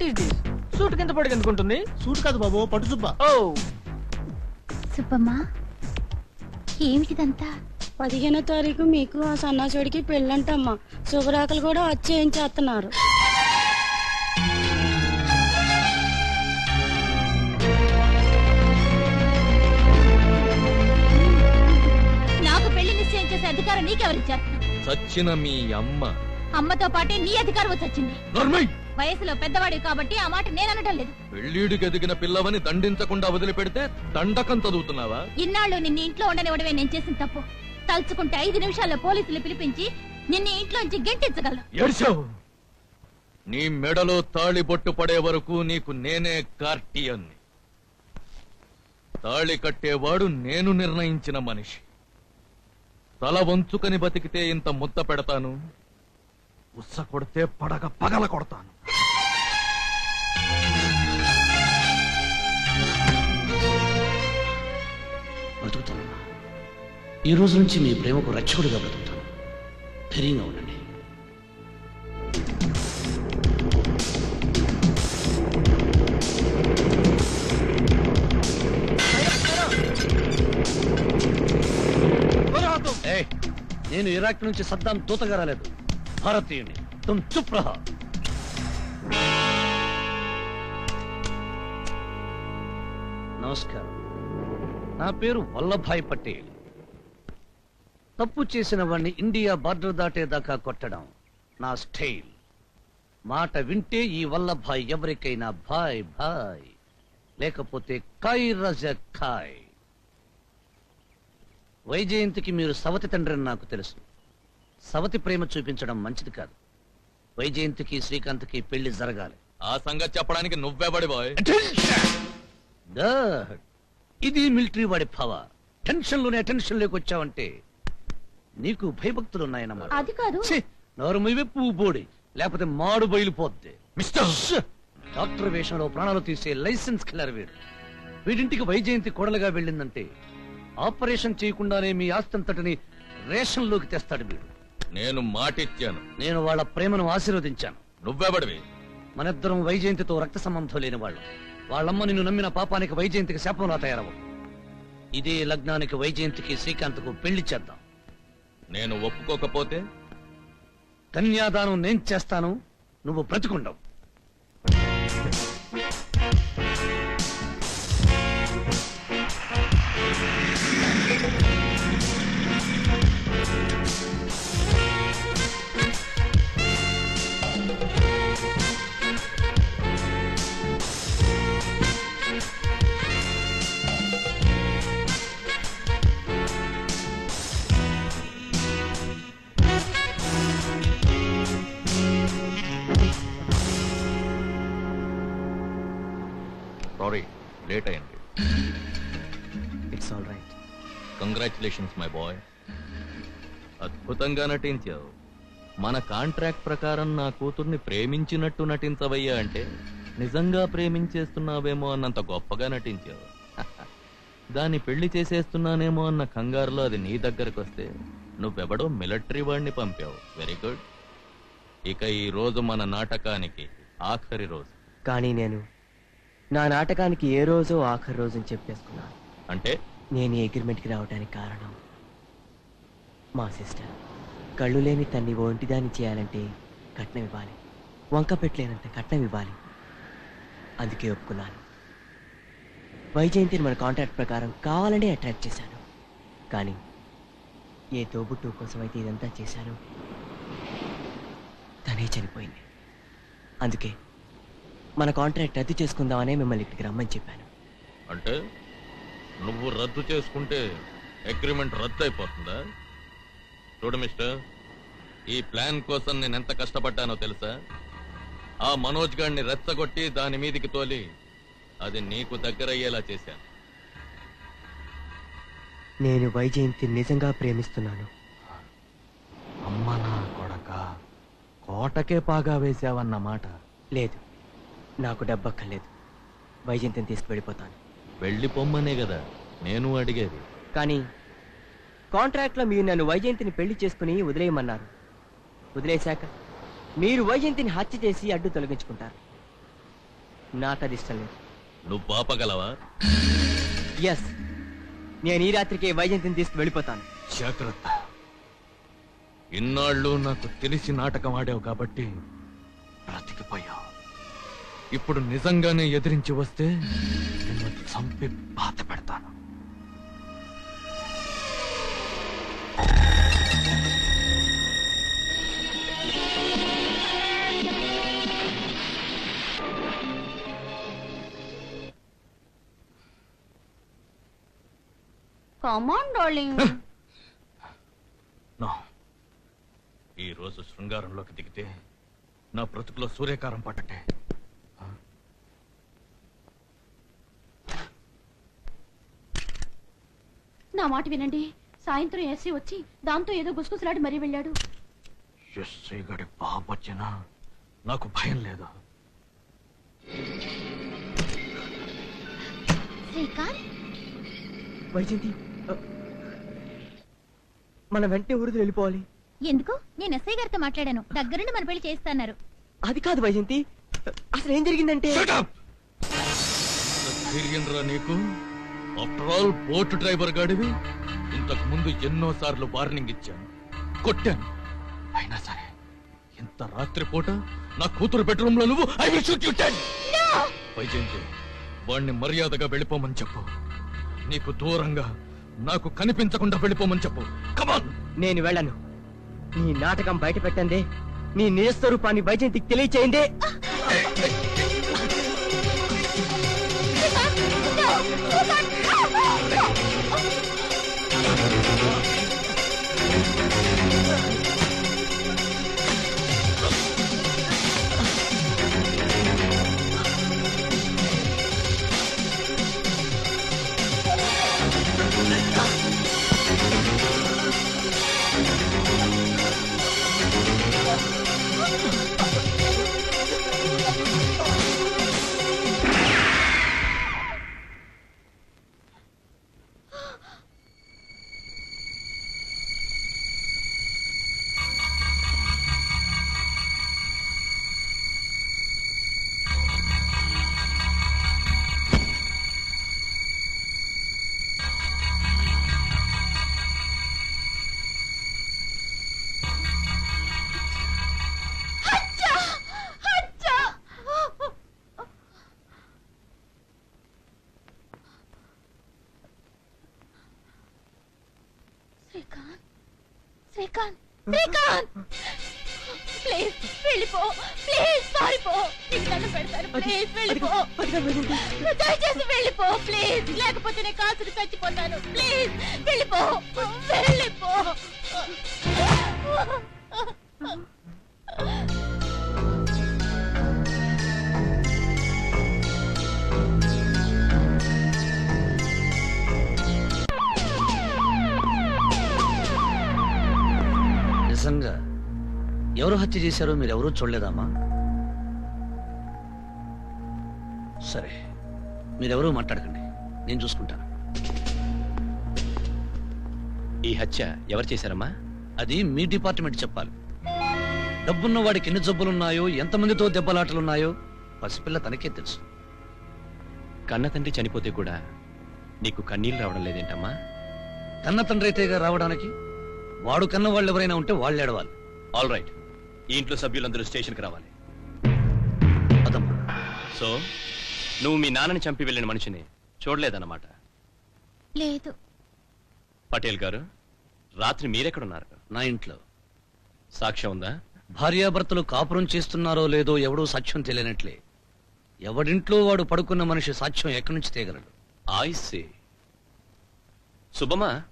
A what is this? Suit కింద పడి ఎందుకుంటుంది? సూట్ కాదు బాబు పట్టు సుబ్బ ఓ. సుబ్బమ్మా ఏమిటిదంతా? పదిహేనో తారీఖు మీకు ఆ సన్నాసుడికి పెళ్ళంటమ్మా. శుభరాకలు కూడా వచ్చేయించేస్తున్నారు. నాకు పెళ్ళి నిశ్చయం చేసే అధికారం నీకెవరిచ్చారు? చచ్చిన మీ అమ్మ. అమ్మతో పాటే నీ అధికారం వచ్చింది వయసులో పెద్దవాడివి కాబట్టి ఆ మాట నేను అనటం లేదు. పెళ్ళీడికి ఎదిగిన పిల్లవని దండించకుండా వదిలిపెడితే దండకం చదువుతున్నావా? ఇన్నాళ్ళు నిన్ను ఇంట్లో ఉండనివ్వడమే నేను చేసిన తప్పు. తలుచుకుంటే ఐదు నిమిషాల్లో పోలీసులు పిలిపించి నిన్ను ఇంట్లోంచి గెంటించగలను. ఏడ్చావు? నీ మెడలో తాళి బొట్టు పడే వరకు నీకు నేనే కార్టియన్ని. తాళి కట్టేవాడు నేను నిర్ణయించిన మనిషి. తల వంచుకని బతికితే ఇంత ముద్ద పెడతాను? ఉస్స కొడితే పడగ పగల కొడతాను. ఈ రోజు నుంచి మీ ప్రేమకు రక్షకుడిగా బ్రతుకుతాను ధైర్యంగా ఉండండి. నేను ఇరాక్ నుంచి సద్దాం దూతగా రాలేదు భారతీయుని तुम चुप रहो। నమస్కారం నా పేరు వల్లభాయ్ పటేల్. తప్పు చేసిన వాడిని ఇండియా బార్డర్ దాటేదాకా కొట్టడం నా స్టైల్. మాట వింటే ఈ వల్లభాయ్ ఎవరికైనా భాయ్ భాయ్ లేకపోతే కాయ్ రజ కాయ్ వైజయంతికి మీరు సవతి తండ్రిని నాకు తెలుసు. సవతి ప్రేమ చూపించడం మంచిది కాదు. వైజయంతికి శ్రీకాంత్కి పెళ్ళి జరగాలి. ఆ సంగతి చెప్పడానికి నువ్వెవడి బాయ్. ఇది మిలిటరీ వాడి భావ. టెన్షన్లోనే టెన్షన్లోకి వచ్చావంటే నీకు భయభక్తులు ఉన్నాయన్నమాట అది కాదు. నోరు మీవే పువ్వు బోడి లేకపోతే మాడు బయలుపోద్ది. మిస్టర్! డాక్టర్ వేషంలో ప్రాణాలు తీసే లైసెన్స్ కిల్లర్ వీడు. వీడింటికి వైజయంతి కోడలుగా వెళ్ళిందంటే ఆపరేషన్ చేయకుండానే మీ ఆస్తంతటిని రేషన్లోకి తెస్తాడు వీడు. నేను మాటిచ్చాను. నేను వాళ్ళ ప్రేమను ఆశీర్వదించాను. నువ్వెవడివి? మనిద్దరం వైజయంతితో రక్త సంబంధం లేని వాళ్ళు వాళ్ళమ్మ నిన్ను నమ్మిన పాపానికి వైజయంతికి శాపంలా తయారవు. ఇదే లగ్నానికి వైజయంతికి శ్రీకాంత్కు పెళ్ళి చేద్దాం. నేను ఒప్పుకోకపోతే? కన్యాదానం నేను చేస్తాను. నువ్వు బ్రతికుండవు. కంగ్రాచులేషన్స్ మై బాయ్ అద్భుతంగా నటించావు. మన కాంట్రాక్ట్ ప్రకారం నా కూతుర్ని ప్రేమించినట్టు నటించవయ్యా అంటే నిజంగా ప్రేమించేస్తున్నావేమో అన్నంత గొప్పగా నటించావు. దాన్ని పెళ్ళి చేసేస్తున్నానేమో అన్న కంగారులో అది నీ దగ్గరకు వస్తే నువ్వెవడో మిలిటరీ వాడిని పంపావు. వెరీ గుడ్ ఇక ఈ రోజు మన నాటకానికి ఆఖరి రోజు. కానీ నేను నా నాటకానికి ఏ రోజో ఆఖరి రోజు అని చెప్పేసుకున్నాను. అంటే? నేను ఈ అగ్రిమెంట్కి రావడానికి కారణం మా సిస్టర్. కళ్ళు లేని తన్ని ఒంటిదాన్ని చేయాలంటే కట్నం ఇవ్వాలి. వంక పెట్టలేనంత కట్నం ఇవ్వాలి. అందుకే ఒప్పుకున్నాను. వైజయంతిని మన కాంట్రాక్ట్ ప్రకారం కావాలనే అట్రాక్ట్ చేశాను. కానీ ఏ తోబుట్టు కోసం అయితే ఇదంతా చేశాను తనే చనిపోయింది. అందుకే మన కాంట్రాక్ట్ రద్దు చేసుకుందామనే మిమ్మల్ని ఇక్కడికి రమ్మని చెప్పాను. అంటే? నువ్వు రద్దు చేసుకుంటే అగ్రిమెంట్ రద్దు అయిపోతుందా చూడు మిస్టర్ ఈ ప్లాన్ కోసం నేను ఎంత కష్టపడ్డానో తెలుసా? ఆ మనోజ్ గాడిని రెచ్చగొట్టి దాని మీదికి తోలి అది నీకు దగ్గరయ్యేలా చేశాను. నేను వైజయంతి నిజంగా ప్రేమిస్తున్నాను. అమ్మ నా కొడక కోటకే పాగా వేశావన్నమాట లేదు నాకు డబ్బక్కర్లేదు. వైజయంతిని తీసుకువెళ్ళిపోతాను. వెళ్ళి పొమ్మనే కదా. నేను అడిగేది. కానీ కాంట్రాక్ట్లో మీరు నన్ను వైజయంతిని పెళ్ళి చేసుకుని వదిలేయమన్నారు. వదిలేశాక మీరు వైజయంతిని హత్య చేసి అడ్డు తొలగించుకుంటారు. నాకు అది ఇష్టం లేదు. నువ్వు పాపగలవా? ఎస్ నేను ఈ రాత్రికి వైజయంతిని తీసుకు వెళ్ళిపోతాను. జాగ్రత్త. ఇన్నాళ్ళు నాకు తెలిసి నాటకం ఆడావు కాబట్టి బ్రతికిపోయావు. ఇప్పుడు నిజంగానే ఎదిరించి వస్తే చంపి బాధ పెడతాను. కమాన్ డార్లింగ్ నో ఈ రోజు శృంగారంలోకి దిగితే నా బ్రతుకులో సూర్యకారం పట్టటే నా మాట వినండి. సాయంత్రం ఎస్సీ వచ్చి దాంతో ఏదో గుసగుసలాడి మరీ వెళ్ళాడు. ఎస్ఐ గడి పాపొచ్చినా నాకు భయం లేదు? శ్రీకాంత్? ఆ, మనం వెంటనే ఊరికి వెళ్ళిపోవాలి. ఎందుకు? నేను ఎస్ఐ గారితో మాట్లాడాను. దగ్గరుండి మన పెళ్ళి చేస్తాన్నారు. అది కాదు వైజయంతి. అసలు ఏం జరిగిందంటే నీకు. ఆఫ్టర్ ఆల్ బోట్ డ్రైవర్ గాడివి. ఇంతకు ముందు ఎన్నో సార్లు వార్నింగ్ ఇచ్చాను. కొట్టాను. అయినా సరే ఇంత రాత్రిపూట నా కూతురు బెడ్రూమ్లో నువ్వు I will shoot you dead Vyjayanthi వాణ్ణి మర్యాదగా వెళ్ళిపోమని చెప్పు. నీకు దూరంగా నాకు కనిపించకుండా వెళ్ళిపోమని చెప్పు. కమాన్ నేను వెళ్ళను. నీ నాటకం బయట పెట్టండి. నీ నిజస్వరూపాన్ని వైజయంతికి తెలియచేయండి. శ్రీకాంత్ ప్లీజ్ వెళ్ళిపో ప్లీజ్ పారిపో నీకు దండం పెడతాను. ప్లీజ్ వెళ్ళిపో దయచేసి వెళ్ళిపో ప్లీజ్ లేకపోతే నేను కాసులు చచ్చిపోతాను. ప్లీజ్ వెళ్ళిపో వెళ్ళిపో నిజంగా ఎవరు హత్య చేశారో మీరెవరూ చూడలేదమ్మా. సరే మీరెవరూ మాట్లాడకండి. నేను చూసుకుంటాను. ఈ హత్య ఎవరు చేశారమ్మా? అది మీ డిపార్ట్మెంట్ చెప్పాలి. డబ్బున్న వాడికి ఎన్ని జబ్బులున్నాయో ఎంతమందితో దెబ్బలాటలున్నాయో పసిపిల్ల తనకే తెలుసు. కన్న తండ్రి చనిపోతే కూడా నీకు కన్నీళ్ళు రావడం లేదేంటమ్మా? కన్న తండ్రైతేగా రావడానికి వాడు కన్న వాళ్ళు ఎవరైనా ఉంటే వాళ్ళు ఏడవాలి ఆల్ రైట్ ఈ ఇంట్లో సభ్యులందరూ స్టేషన్కి రావాలి. అదమ్మా. సో నువ్వు మీ నాన్నని చంపి వెళ్ళిన మనిషిని చూడలేదన్నమాట? లేదు. పటేల్ గారు రాత్రి మీరెక్కడున్నారు? నా ఇంట్లో. సాక్ష్యం ఉందా? భార్యాభర్తలు కాపురం చేస్తున్నారో లేదో ఎవడూ సాక్ష్యం తెలియనట్లే. ఎవడింట్లో వాడు పడుకున్న మనిషి సాక్ష్యం ఎక్కడి నుంచి తేగలడు? I say. శుభమా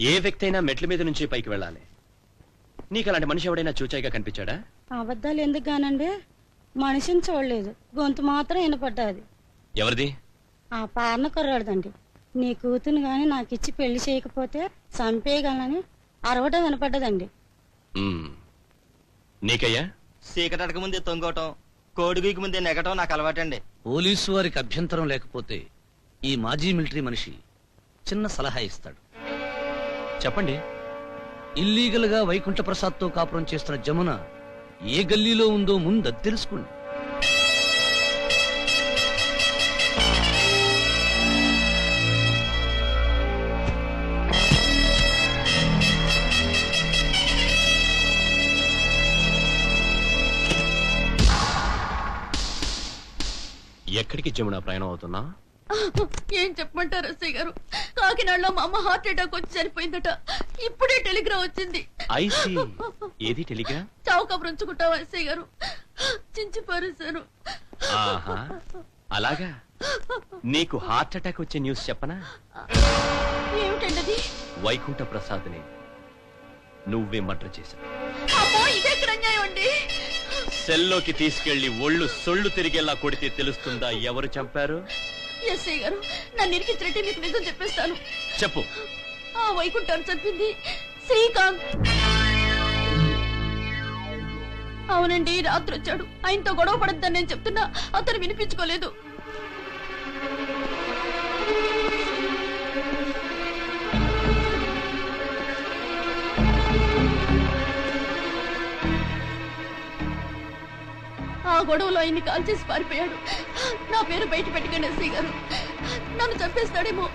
ఏ వ్యక్తి అయినా మెట్ల మీద నుంచి పైకి వెళ్ళాలి. నీకు అలాంటి మనిషి ఎవడైనా చూచాయిగా కనిపించాడా? అబద్ధాలు ఎందుకు గానండి మనిషిని చూడలేదు. గొంతు మాత్రం వినపడ్డది. ఎవరిది? ఆ పాలన కుర్రాడుదండి. నీ కూతురు గాని నాకు ఇచ్చి పెళ్ళి చేయకపోతే చంపేయగలనని అరవటం వినపడ్డదండి. నీకయ్యా? చీకటడక ముందే తొంగటం కోడిగుకి ముందే నెగటం నాకు అలవాటండి. పోలీసు వారికి అభ్యంతరం లేకపోతే ఈ మాజీ మిలిటరీ మనిషి చిన్న సలహా ఇస్తాడు. చెప్పండి. ఇల్లీగల్గా వైకుంఠ ప్రసాద్తో కాపురం చేస్తున్న జమున ఏ గల్లీలో ఉందో ముందు అది తెలుసుకోండి. ఎక్కడికి జమున ప్రయాణం అవుతున్నా? ఏం చెప్పమంటారు ఎస్ఐ గారు? కాకినాడలో మా అమ్మ హార్ట్ అటాక్ వచ్చి చనిపోయిందట. ఇప్పుడే టెలిగ్రామ్ వచ్చింది. ఐసి ఏది టెలిగ్రామ్? చావు కబురుంచుకుంటావా ఎస్ఐ గారు? చించి పారేశారు ఆహా అలాగా? నీకు హార్ట్ అటాక్ వచ్చే న్యూస్ చెప్పనా? ఏమిటండి అది వైకుంఠ ప్రసాద్ని నువ్వే మర్డర్ చేశావు. అమ్మో ఇదెక్కడ అన్యాయం అండి? సెల్లోకి తీసుకెళ్ళి ఒళ్ళు సొళ్ళు తిరిగేలా కొడితే తెలుస్తుందా ఎవరు చంపారు? ఎస్ఐ గారు నన్ను ఇరికించినట్టే మీకు నిజం చెప్పేస్తాను. చెప్పు. ఆ వైకుంఠాన్ని చంపింది శ్రీకాంత్. అవునండి రాత్రి వచ్చాడు. ఆయనతో గొడవ పడద్దని నేను చెప్తున్నా అతను వినిపించుకోలేదు. ఆ గొడవలో ఆయన్ని కాల్ చేసి పారిపోయాడు. నా పేరు బయట పెట్టుకుని ఎస్ఐ గారు. నన్ను చంపేస్తాడేమో.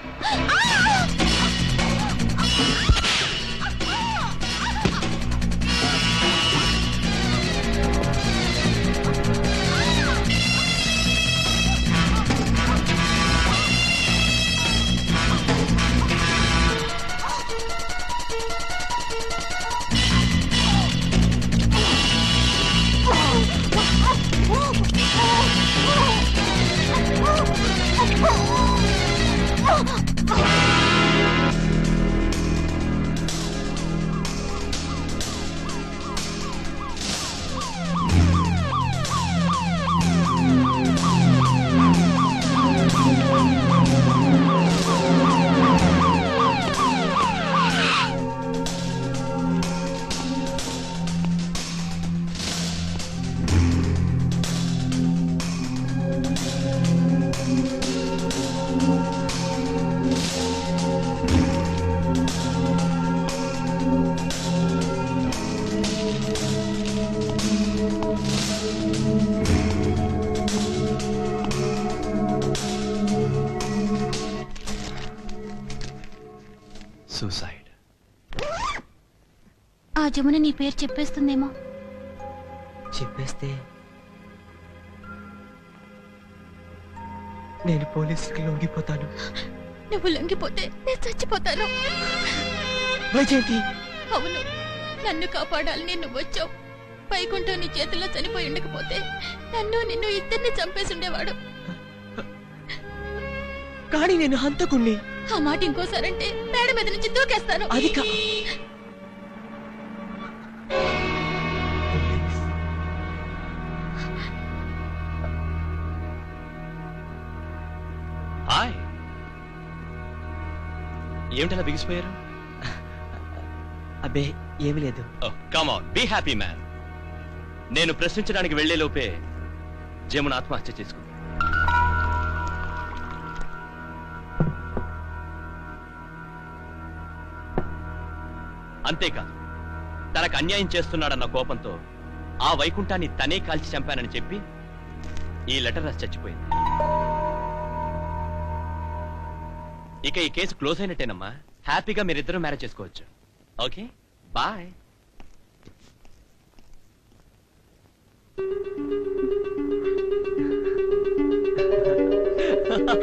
సూసైడ్ ఆ జమున నీ పేరు చెప్పేస్తుందేమో? చెప్పేస్తే నేను పోలీసుకి లొంగిపోతాను. నువ్వు లొంగిపోతే నేను చచ్చిపోతాను. వైజయంతి! అవును నన్ను కాపాడాలని నువ్వు వచ్చావు. పైకుంటూ నీ చేతిలో చనిపోయి ఉండకపోతే నన్ను నిన్ను ఇద్దరిని చంపేసి ఉండేవాడు. కానీ నేను హంతకుణ్ణి. ఆ మాట ఇంకోసారంటే మేడ మీద నుంచి దూకేస్తాను. అది కా హాయ్. ఏమిటలా బిగిసిపోయారు? అబ్బే ఏమీ లేదు. Come on be happy man నేను ప్రశ్నించడానికి వెళ్ళే లోపే జమున ఆత్మహత్య చేసుకుంది. అంతేకాదు తనకు అన్యాయం చేస్తున్నాడన్న కోపంతో ఆ వైకుంఠాన్ని తనే కాల్చి చంపానని చెప్పి ఈ లెటర్ రాసి చచ్చిపోయింది. ఇక ఈ కేసు క్లోజ్ అయినట్టేనమ్మా. హ్యాపీగా మీరిద్దరూ మ్యారేజ్ చేసుకోవచ్చు. ఓకే? బాయ్. Ha